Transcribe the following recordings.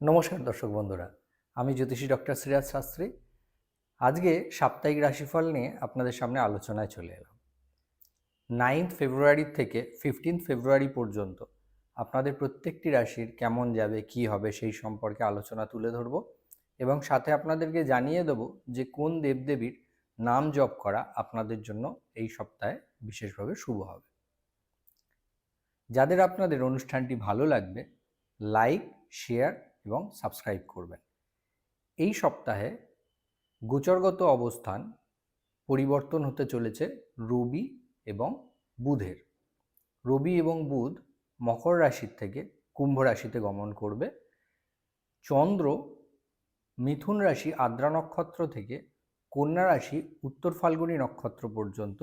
নমস্কার দর্শক বন্ধুরা, আমি জ্যোতিষী ডক্টর সিরাজ শাস্ত্রী। আজকে সাপ্তাহিক রাশিফল নিয়ে আপনাদের সামনে আলোচনায় চলে এলাম। নাইন্থ ফেব্রুয়ারি থেকে ফিফটিন্থ ফেব্রুয়ারি পর্যন্ত আপনাদের প্রত্যেকটি রাশির কেমন যাবে, কি হবে সেই সম্পর্কে আলোচনা তুলে ধরব এবং সাথে আপনাদেরকে জানিয়ে দেব যে কোন দেবদেবীর নাম জপ করা আপনাদের জন্য এই সপ্তাহে বিশেষভাবে শুভ হবে। যাদের আপনাদের অনুষ্ঠানটি ভালো লাগবে, লাইক, শেয়ার এবং সাবস্ক্রাইব করবেন। এই সপ্তাহে গোচরগত অবস্থান পরিবর্তন হতে চলেছে রবি এবং বুধের। রবি এবং বুধ মকর রাশির থেকে কুম্ভ রাশিতে গমন করবে। চন্দ্র মিথুন রাশি আদ্রা নক্ষত্র থেকে কন্যা রাশি উত্তর ফাল্গুনী নক্ষত্র পর্যন্ত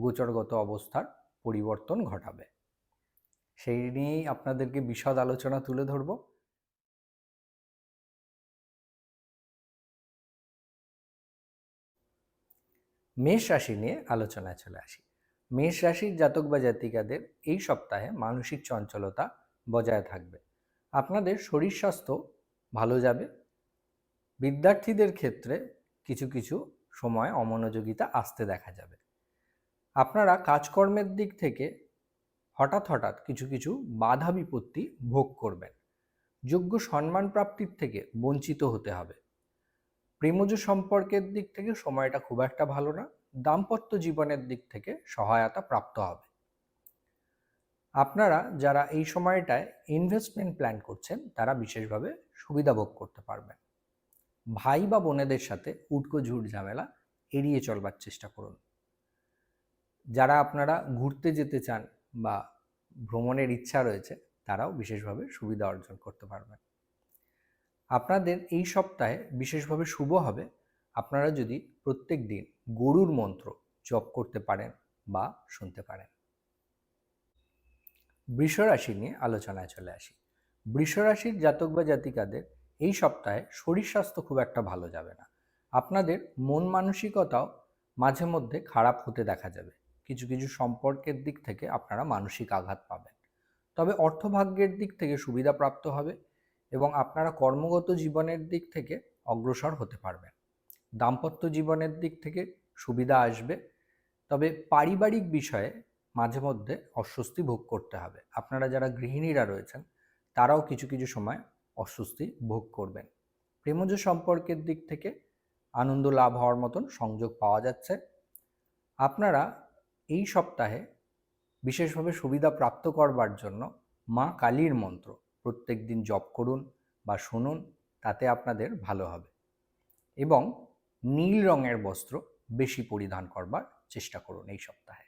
গোচরগত অবস্থার পরিবর্তন ঘটাবে। সেই নিয়েই আপনাদেরকে বিশদ আলোচনা তুলে ধরবো। মেষ রাশি নিয়ে আলোচনায় চলে আসি। মেষ রাশির জাতক বা জাতিকাদের এই সপ্তাহে মানসিক চঞ্চলতা বজায় থাকবে। আপনাদের শরীর স্বাস্থ্য ভালো যাবে। বিদ্যার্থীদের ক্ষেত্রে কিছু কিছু সময় অমনোযোগিতা আসতে দেখা যাবে। আপনারা কাজকর্মের দিক থেকে হঠাৎ হঠাৎ কিছু কিছু বাধা বিপত্তি ভোগ করবেন। যোগ্য সম্মান প্রাপ্তির থেকে বঞ্চিত হতে হবে। প্রেমজ সম্পর্কের দিক থেকে সময়টা খুব একটা ভালো না, দাম্পত্য জীবনের দিক থেকে সহায়তা প্রাপ্ত হবে। আপনারা যারা এই সময়টায় ইনভেস্টমেন্ট প্ল্যান করছেন, তারা বিশেষভাবে সুবিধা ভোগ করতে পারবেন। ভাই বা বোনেদের সাথে উটকো ঝুট ঝামেলা এড়িয়ে চলবার চেষ্টা করুন। যারা আপনারা ঘুরতে যেতে চান বা ভ্রমণের ইচ্ছা রয়েছে, তারাও বিশেষভাবে সুবিধা অর্জন করতে পারবেন। আপনাদের এই সপ্তাহে বিশেষভাবে শুভ হবে। আপনারা যদি প্রত্যেক দিন গরুর মন্ত্র জপ করতে পারেন বা শুনতে পারেন। বৃষ রাশি নিয়ে আলোচনায় চলে আসি। বৃষ রাশির জাতক বা জাতিকাদের এই সপ্তাহে শরীর স্বাস্থ্য খুব একটা ভালো যাবে না। আপনাদের মন মানসিকতাও মাঝে মধ্যে খারাপ হতে দেখা যাবে। কিছু কিছু সম্পর্কের দিক থেকে আপনারা মানসিক আঘাত পাবেন। তবে অর্থভাগ্যের দিক থেকে সুবিধা প্রাপ্ত হবে। এবং আপনারা কর্মগত জীবনের দিক থেকে অগ্রসর হতে পারবেন। দাম্পত্য জীবনের দিক থেকে সুবিধা আসবে, তবে পারিবারিক বিষয়ে মাঝে মধ্যে অস্বস্তি ভোগ করতে হবে। আপনারা যারা গৃহিণীরা রয়েছেন, তারাও কিছু কিছু সময় অস্বস্তি ভোগ করবেন। প্রেমজ সম্পর্কের দিক থেকে আনন্দ লাভ হওয়ার মতন সংযোগ পাওয়া যাচ্ছে। আপনারা এই সপ্তাহে বিশেষভাবে সুবিধা প্রাপ্ত করবার জন্য মা কালীর মন্ত্র প্রত্যেক দিন জপ করুন বা শুনুন, তাতে আপনাদের ভালো হবে। এবং নীল রঙের বস্ত্র বেশি পরিধান করবার চেষ্টা করুন এই সপ্তাহে।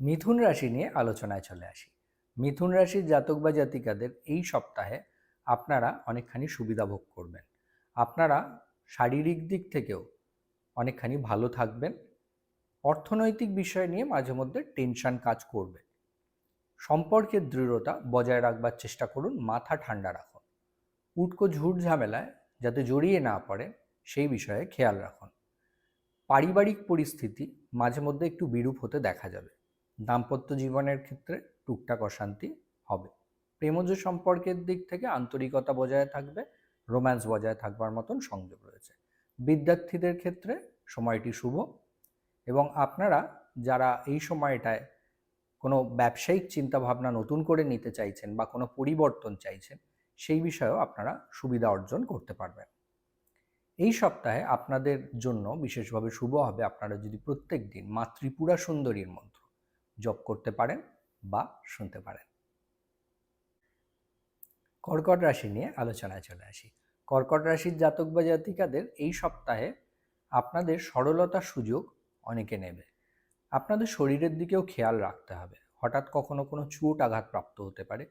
মিথুন রাশি নিয়ে আলোচনায় চলে আসি। মিথুন রাশির জাতক বা জাতিকাদের এই সপ্তাহে আপনারা অনেকখানি সুবিধা ভোগ করবেন। আপনারা শারীরিক দিক থেকেও অনেকখানি ভালো থাকবেন। অর্থনৈতিক বিষয় নিয়ে মাঝে মধ্যে টেনশন কাজ করবে। সম্পর্কের দৃঢ়তা বজায় রাখবার চেষ্টা করুন, মাথা ঠান্ডা রাখুন। উটকো ঝুট ঝামেলায় যাতে জড়িয়ে না পড়ে, সেই বিষয়ে খেয়াল রাখুন। পারিবারিক পরিস্থিতি মাঝে মধ্যে একটু বিরূপ হতে দেখা যাবে। দাম্পত্য জীবনের ক্ষেত্রে টুকটাক অশান্তি হবে। প্রেমজ সম্পর্কের দিক থেকে আন্তরিকতা বজায় থাকবে, রোম্যান্স বজায় থাকবার মতন সংযোগ রয়েছে। বিদ্যার্থীদের ক্ষেত্রে সময়টি শুভ এবং আপনারা যারা এই সময়টায় কোনো ব্যবসায়িক চিন্তাভাবনা নতুন করে নিতে চাইছেন বা কোনো পরিবর্তন চাইছেন, সেই বিষয়েও আপনারা সুবিধা অর্জন করতে পারবেন। এই সপ্তাহে আপনাদের জন্য বিশেষভাবে শুভ হবে আপনারা যদি প্রত্যেক দিন মা ত্রিপুরা সুন্দরীর মন্ত্র জপ করতে পারেন বা শুনতে পারেন। কর্কট রাশি নিয়ে আলোচনায় চলে আসি। কর্কট রাশির জাতক বা জাতিকাদের এই সপ্তাহে আপনাদের সরলতার সুযোগ অনেকে নেবে। আপনাদের শরীরের দিকেও খেয়াল রাখতে হবে। হঠাৎ কখনো কোনো চোট আঘাত প্রাপ্ত হতে পারে।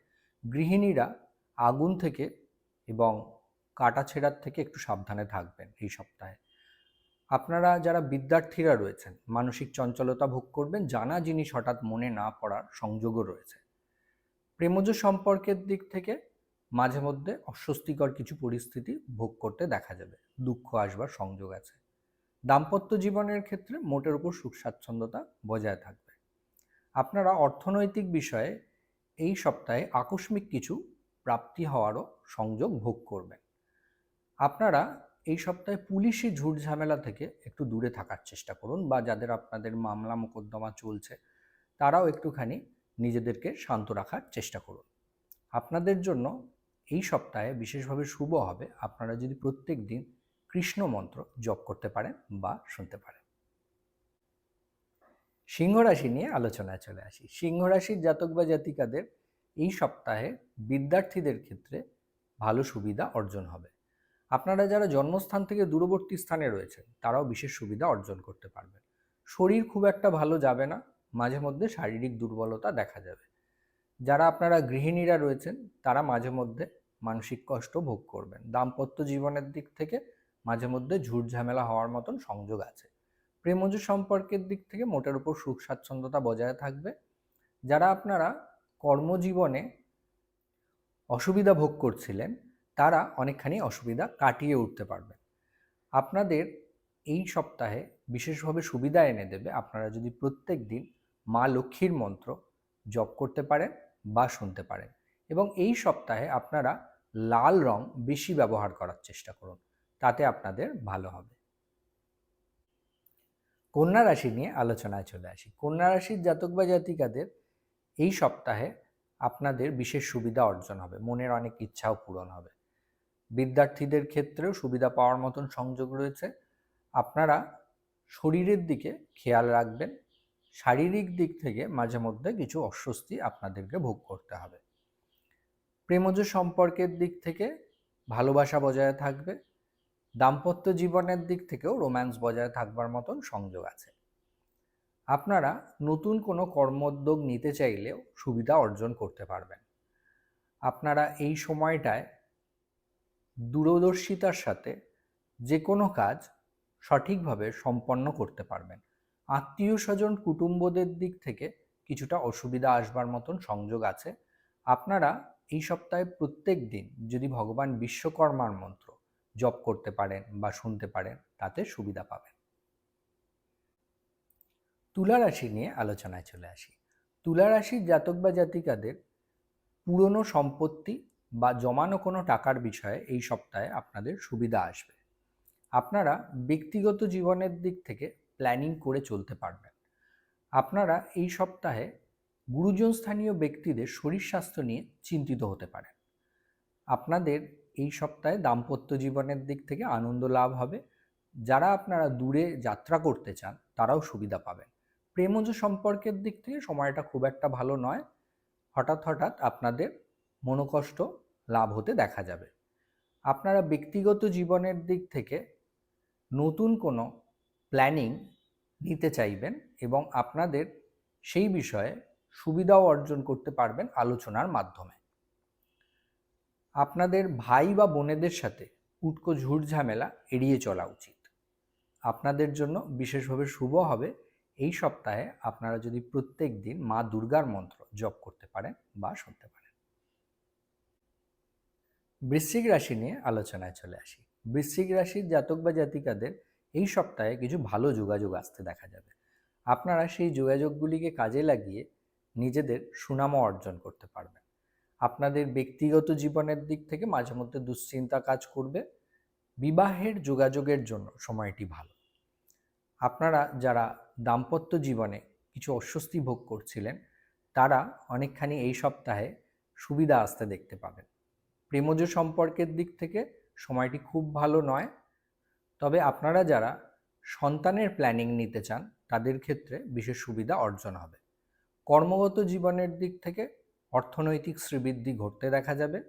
গৃহিণীরা আগুন থেকে এবং কাটা ছেঁড়ার থেকে একটু সাবধানে থাকবেন এই সপ্তাহে। আপনারা যারা বিদ্যার্থীরা রয়েছেন, মানসিক চঞ্চলতা ভোগ করবেন, জানা জিনিস হঠাৎ মনে না পড়ার সংযোগও রয়েছে। প্রেমজ সম্পর্কের দিক থেকে মাঝে মধ্যে অস্বস্তিকর কিছু পরিস্থিতি ভোগ করতে দেখা যাবে। দুঃখ আসবার সংযোগ আছে। দাম্পত্য জীবনের ক্ষেত্রে মোটের উপর সুখ স্বাচ্ছন্দ্যতা বজায় থাকবে। আপনারা অর্থনৈতিক বিষয়ে এই সপ্তাহে আকস্মিক কিছু প্রাপ্তি হওয়ারও সংযোগ ভোগ করবেন। আপনারা এই সপ্তাহে পুলিশি ঝুট ঝামেলা থেকে একটু দূরে থাকার চেষ্টা করুন বা যাদের আপনাদের মামলা মোকদ্দমা চলছে, তারাও একটুখানি নিজেদেরকে শান্ত রাখার চেষ্টা করুন। আপনাদের জন্য এই সপ্তাহে বিশেষভাবে শুভ হবে। আপনারা যদি প্রত্যেক দিন কৃষ্ণ মন্ত্র জপ করতে পারেন বা শুনতে পারেন। সিংহ রাশি নিয়ে আলোচনায় চলে আসি। সিংহ রাশির জাতক বা জাতিকাদের এই সপ্তাহে বিদ্যার্থীদের ক্ষেত্রে ভালো সুবিধা অর্জন হবে। আপনারা যারা জন্মস্থান থেকে দূরবর্তী স্থানে রয়েছেন, তারাও বিশেষ সুবিধা অর্জন করতে পারবেন। শরীর খুব একটা ভালো যাবে না, মাঝে মধ্যে শারীরিক দুর্বলতা দেখা যাবে। যারা আপনারা গৃহিণীরা রয়েছেন, তারা মাঝে মধ্যে মানসিক কষ্ট ভোগ করবেন। দাম্পত্য জীবনের দিক থেকে মাঝে মধ্যে ঝুট ঝামেলা হওয়ার মতন সংযোগ আছে। প্রেমজ সম্পর্কের দিক থেকে মোটের উপর সুখ স্বাচ্ছন্দ্যতা বজায় থাকবে। যারা আপনারা কর্মজীবনে অসুবিধা ভোগ করছিলেন, তারা অনেকখানি অসুবিধা কাটিয়ে উঠতে পারবেন। আপনাদের এই সপ্তাহে বিশেষভাবে সুবিধা এনে দেবে, আপনারা যদি প্রত্যেক দিন মা লক্ষ্মীর মন্ত্র জপ করতে পারেন বা শুনতে পারেন। এবং এই সপ্তাহে আপনারা লাল রং বেশি ব্যবহার করার চেষ্টা করুন। তাতে আপনাদের ভালো হবে। কন্যা রাশি নিয়ে আলোচনায় চলে আসি। কন্যা রাশির জাতক বা জাতিকাদের এই সপ্তাহে আপনাদের বিশেষ সুবিধা অর্জন হবে। মনের অনেক ইচ্ছাও পূরণ হবে। বিদ্যার্থীদের ক্ষেত্রেও সুবিধা পাওয়ার মতন সংযোগ রয়েছে। আপনারা শরীরের দিকে খেয়াল রাখবেন। শারীরিক দিক থেকে মাঝে মধ্যে কিছু অস্বস্তি আপনাদেরকে ভোগ করতে হবে। প্রেমজ সম্পর্কের দিক থেকে ভালোবাসা বজায় থাকবে। দাম্পত্য জীবনের দিক থেকেও রোম্যান্স বজায় থাকবার মতন সংযোগ আছে। আপনারা নতুন কোনো কর্মোদ্যোগ নিতে চাইলেও সুবিধা অর্জন করতে পারবেন। আপনারা এই সময়টায় দূরদর্শিতার সাথে যে কোনো কাজ সঠিকভাবে সম্পন্ন করতে পারবেন। আত্মীয় স্বজন কুটুম্বদের দিক থেকে কিছুটা অসুবিধা আসবার মতন সংযোগ আছে। আপনারা এই সপ্তাহে প্রত্যেক দিন যদি ভগবান বিশ্বকর্মার মন্ত্র জপ করতে পারেন বা শুনতে পারেন, তাতে সুবিধা পাবেন। তুলা রাশি নিয়ে আলোচনায় চলে আসি। তুলা রাশির জাতক বা জাতিকাদের পুরনো সম্পত্তি বা জমানো কোনো টাকার বিষয়ে এই সপ্তাহে আপনাদের সুবিধা আসবে। আপনারা ব্যক্তিগত জীবনের দিক থেকে প্ল্যানিং করে চলতে পারবেন। আপনারা এই সপ্তাহে গুরুজন স্থানীয় ব্যক্তিদের শরীর স্বাস্থ্য নিয়ে চিন্তিত হতে পারেন। আপনাদের এই সপ্তাহে দাম্পত্য জীবনের দিক থেকে আনন্দ লাভ হবে। যারা আপনারা দূরে যাত্রা করতে চান, তারাও সুবিধা পাবেন। প্রেমজ সম্পর্কের দিক থেকে সময়টা খুব একটা ভালো নয়। হঠাৎ হঠাৎ আপনাদের মনোকষ্ট লাভ হতে দেখা যাবে। আপনারা ব্যক্তিগত জীবনের দিক থেকে নতুন কোনো প্ল্যানিং নিতে চাইবেন এবং আপনাদের সেই বিষয়ে সুবিধাও অর্জন করতে পারবেন আলোচনার মাধ্যমে। আপনাদের ভাই বা বোনেদের সাথে উটকো ঝুট ঝামেলা এড়িয়ে চলা উচিত। আপনাদের জন্য বিশেষভাবে শুভ হবে এই সপ্তাহে আপনারা যদি প্রত্যেক দিন মা দুর্গার মন্ত্র জপ করতে পারেন বা শুনতে পারেন। বৃশ্চিক রাশি নিয়ে আলোচনায় চলে আসি। বৃশ্চিক রাশির জাতক বা জাতিকাদের এই সপ্তাহে কিছু ভালো যোগাযোগ আসতে দেখা যাবে। আপনারা সেই যোগাযোগগুলিকে কাজে লাগিয়ে নিজেদের সুনামও অর্জন করতে পারবেন। আপনাদের ব্যক্তিগত জীবনের দিক থেকে মাঝে মধ্যে দুশ্চিন্তা কাজ করবে। বিবাহের যোগাযোগের জন্য সময়টি ভালো। আপনারা যারা দাম্পত্য জীবনে কিছু অস্বস্তি ভোগ করছিলেন, তারা অনেকখানি এই সপ্তাহে সুবিধা আসতে দেখতে পাবেন। প্রেমজ সম্পর্কের দিক থেকে সময়টি খুব ভালো নয়। তবে আপনারা যারা সন্তানের প্ল্যানিং নিতে চান, তাদের ক্ষেত্রে বিশেষ সুবিধা অর্জন হবে। কর্মগত জীবনের দিক থেকে অর্থনৈতিক শ্রীবৃদ্ধি ঘটতে দেখা যাবে।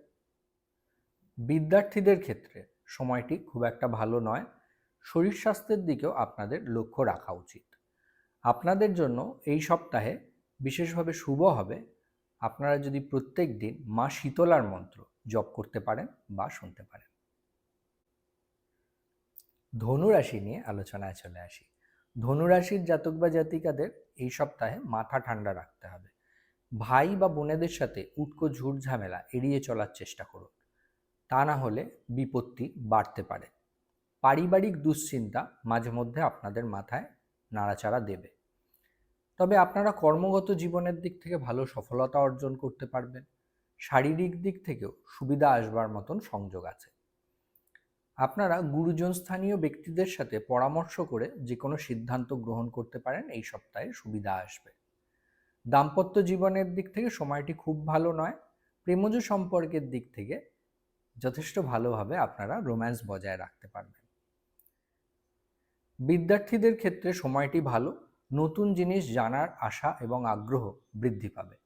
বিদ্যার্থীদের ক্ষেত্রে সময়টি খুব একটা ভালো নয়। শরীর স্বাস্থ্যের দিকেও আপনাদের লক্ষ্য রাখা উচিত। আপনাদের জন্য এই সপ্তাহে বিশেষভাবে শুভ হবে। আপনারা যদি প্রত্যেক দিন মা শীতলার মন্ত্র জপ করতে পারেন বা শুনতে পারেন। ধনুরাশি নিয়ে আলোচনায় চলে আসি। ধনুরাশির জাতক বা জাতিকাদের এই সপ্তাহে মাথা ঠান্ডা রাখতে হবে। ভাই বা বোনেদের সাথে উটকো ঝুট ঝামেলা এড়িয়ে চলার চেষ্টা করুন। তা না হলে বিপত্তি বাড়তে পারে। পারিবারিক দুশ্চিন্তা মাঝে মধ্যে আপনাদের মাথায় নাড়াচাড়া দেবে। তবে আপনারা কর্মগত জীবনের দিক থেকে ভালো সফলতা অর্জন করতে পারবেন। শারীরিক দিক থেকেও সুবিধা আসবার মতন সংযোগ আছে। আপনারা গুরুজন স্থানীয় ব্যক্তিদের সাথে পরামর্শ করে যে কোনো সিদ্ধান্ত গ্রহণ করতে পারেন, এই সপ্তাহে সুবিধা আসবে। দাম্পত্য জীবনের দিক থেকে সময়টি খুব ভালো নয়, প্রেমজ সম্পর্কের দিক থেকে যথেষ্ট ভালোভাবে আপনারা রোম্যান্স বজায় রাখতে পারবেন। বিদ্যার্থীদের ক্ষেত্রে সময়টি ভালো, নতুন জিনিস জানার আশা এবং আগ্রহ বৃদ্ধি পাবে।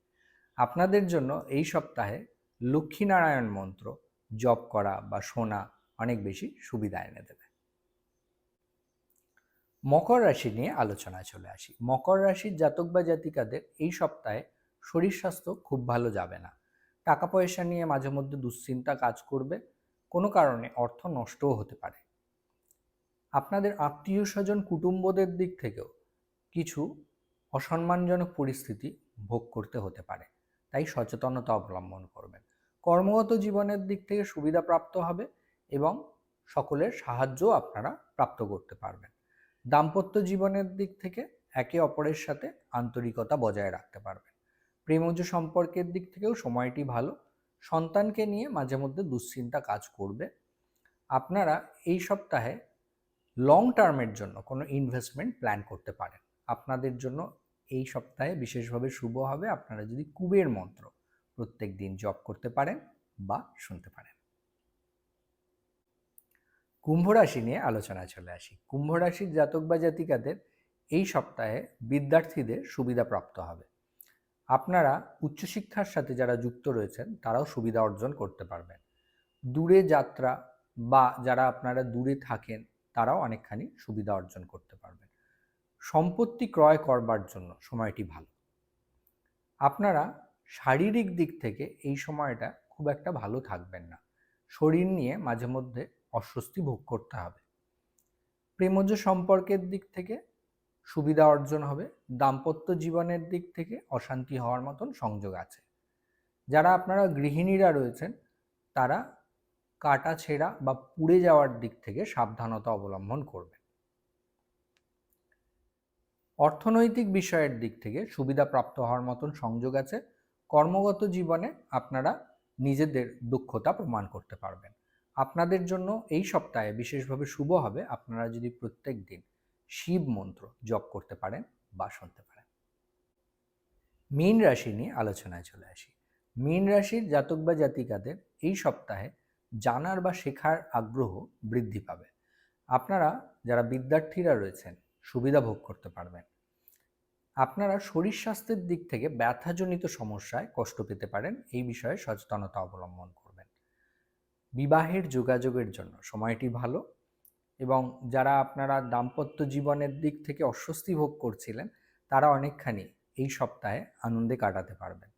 আপনাদের জন্য এই সপ্তাহে লক্ষ্মীনারায়ণ মন্ত্র জপ করা বা শোনা অনেক বেশি সুবিধা এনে দেবে। মকর রাশি নিয়ে আলোচনায় চলে আসি। মকর রাশির জাতক বা জাতিকাদের এই সপ্তাহে শরীর স্বাস্থ্য খুব ভালো যাবে না। টাকা পয়সা নিয়ে মাঝে মধ্যে দুশ্চিন্তা কাজ করবে, কোনো কারণে অর্থ নষ্টও হতে পারে। আপনাদের আত্মীয় স্বজন কুটুম্বদের দিক থেকেও কিছু অসম্মানজনক পরিস্থিতি ভোগ করতে হতে পারে, তাই সচেতনতা অবলম্বন করবেন। কর্মগত জীবনের দিক থেকে সুবিধা প্রাপ্ত হবে এবং সকলের সাহায্যও আপনারা প্রাপ্ত করতে পারবেন। দাম্পত্য জীবনের দিক থেকে একে অপরের সাথে আন্তরিকতা বজায় রাখতে পারবেন। প্রেমজ সম্পর্কের দিক থেকেও সময়টি ভালো। সন্তানকে নিয়ে মাঝে মধ্যে দুশ্চিন্তা কাজ করবে। আপনারা এই সপ্তাহে লং টার্মের জন্য কোনো ইনভেস্টমেন্ট প্ল্যান করতে পারেন। আপনাদের জন্য এই সপ্তাহে বিশেষভাবে শুভ হবে। আপনারা যদি কুবের মন্ত্র প্রত্যেক দিন জপ করতে পারেন বা শুনতে পারেন। কুম্ভ রাশি নিয়ে আলোচনায় চলে আসি। কুম্ভ রাশির জাতক বা জাতিকাদের এই সপ্তাহে বিদ্যার্থীদের সুবিধা প্রাপ্ত হবে। আপনারা উচ্চশিক্ষার সাথে যারা যুক্ত রয়েছেন, তারাও সুবিধা অর্জন করতে পারবেন। দূরে যাত্রা বা যারা আপনারা দূরে থাকেন, তারাও অনেকখানি সুবিধা অর্জন করতে পারবেন। সম্পত্তি ক্রয় করবার জন্য সময়টি ভালো। আপনারা শারীরিক দিক থেকে এই সময়টা খুব একটা ভালো থাকবেন না। শরীর নিয়ে মাঝে মধ্যে অস্বস্তি ভোগ করতে হবে। প্রেমজ সম্পর্কের দিক থেকে সুবিধা অর্জন হবে। দাম্পত্য জীবনের দিক থেকে অশান্তি হওয়ার মতন সংযোগ আছে। যারা আপনারা গৃহিণীরা রয়েছেন, তারা কাটা ছেঁড়া বা পুড়ে যাওয়ার দিক থেকে সাবধানতা অবলম্বন করবেন। অর্থনৈতিক বিষয়ের দিক থেকে সুবিধা প্রাপ্ত হওয়ার মতন সংযোগ আছে। কর্মগত জীবনে আপনারা নিজেদের দক্ষতা প্রমাণ করতে পারবেন। আপনাদের জন্য এই সপ্তাহে বিশেষভাবে শুভ হবে। আপনারা যদি প্রত্যেক দিন শিব মন্ত্র জপ করতে পারেন বা শুনতে পারেন। মীন রাশি নিয়ে আলোচনায় চলে আসি। মীন রাশির জাতক বা জাতিকাদের এই সপ্তাহে জানার বা শেখার আগ্রহ বৃদ্ধি পাবে। আপনারা যারা বিদ্যার্থীরা রয়েছেন, সুবিধা ভোগ করতে পারবেন। আপনারা শরীর স্বাস্থ্যের দিক থেকে ব্যথাজনিত সমস্যায় কষ্ট পেতে পারেন। এই বিষয়ে সচেতনতা অবলম্বন করবেন বিবাহের যোগাযোগের জন্য। সময়টি ভালো এবং যারা আপনারা দাম্পত্য জীবনের দিক থেকে অস্বস্তি ভোগ করছিলেন, তারা অনেকখানি এই সপ্তাহে আনন্দে কাটাতে পারবেন।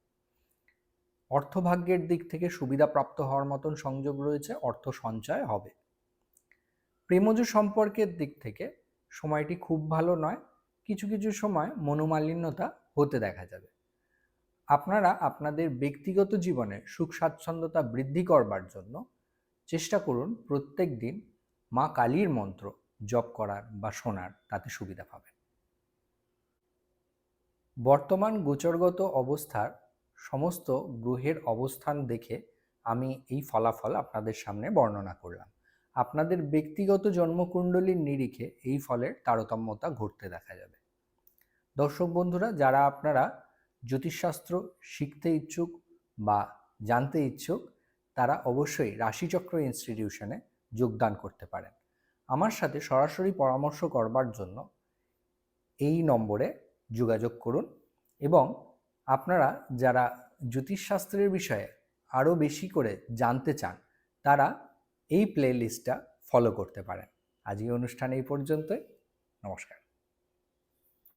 অর্থভাগ্যের দিক থেকে সুবিধা প্রাপ্ত হওয়ার মতন সংযোগ রয়েছে, অর্থ সঞ্চয় হবে। প্রেমজ সম্পর্কের দিক থেকে সময়টি খুব ভালো নয়, কিছু কিছু সময় মনোমালিন্যতা হতে দেখা যাবে। আপনারা আপনাদের ব্যক্তিগত জীবনে সুখ স্বাচ্ছন্দ্যতা বৃদ্ধি করবার জন্য চেষ্টা করুন প্রত্যেক দিন মা কালীর মন্ত্র জপ করার বা শোনার, তাতে সুবিধা পাবেন। বর্তমান গোচরগত অবস্থার সমস্ত গ্রহের অবস্থান দেখে আমি এই ফলাফল আপনাদের সামনে বর্ণনা করলাম। আপনাদের ব্যক্তিগত জন্মকুণ্ডলীর নিরিখে এই ফলের তারতম্যতা ঘটতে দেখা যাবে। দর্শক বন্ধুরা, যারা আপনারা জ্যোতিষশাস্ত্র শিখতে ইচ্ছুক বা জানতে ইচ্ছুক তারা অবশ্যই রাশিচক্র ইনস্টিটিউশনে যোগদান করতে পারেন। আমার সাথে সরাসরি পরামর্শ করবার জন্য এই নম্বরে যোগাযোগ করুন এবং আপনারা যারা জ্যোতিষশাস্ত্রের বিষয়ে আরও বেশি করে জানতে চান, তারা এই প্লে লিস্টটা ফলো করতে পারেন। আজকে অনুষ্ঠান এই পর্যন্তই। নমস্কার।